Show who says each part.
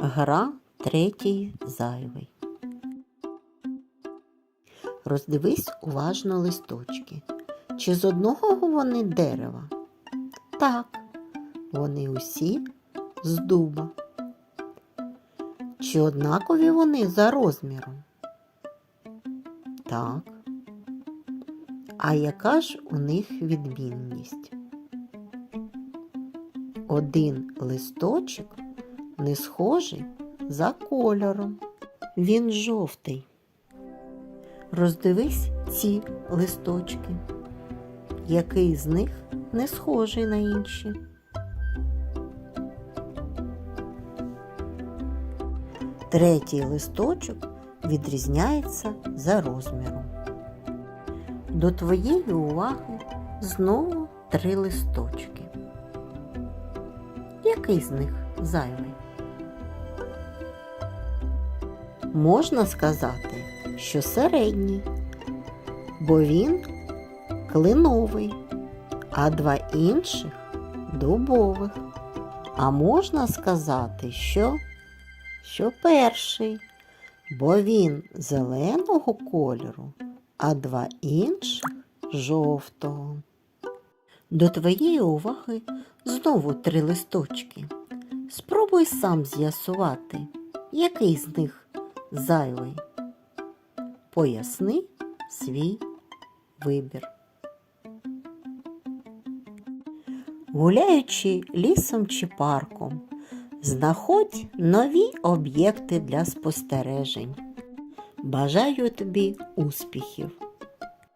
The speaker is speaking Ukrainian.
Speaker 1: Гра третій зайвий. Роздивись уважно листочки. Чи з одного вони дерева? Так, вони усі з дуба. Чи однакові вони за розміром? Так. А яка ж у них відмінність? Один листочок не схожий за кольором. Він жовтий. Роздивись ці листочки. Який з них не схожий на інші? Третій листочок відрізняється за розміром. До твоєї уваги знову три листочки. Який з них зайвий? Можна сказати, що середній, бо він клиновий, а два інших дубових. А можна сказати, що, що перший, бо він зеленого кольору, а два інших жовтого. До твоєї уваги знову три листочки. Спробуй сам з'ясувати, який з них зайвий. Поясни свій вибір. Гуляючи лісом чи парком, знаходь нові об'єкти для спостережень. Бажаю тобі успіхів!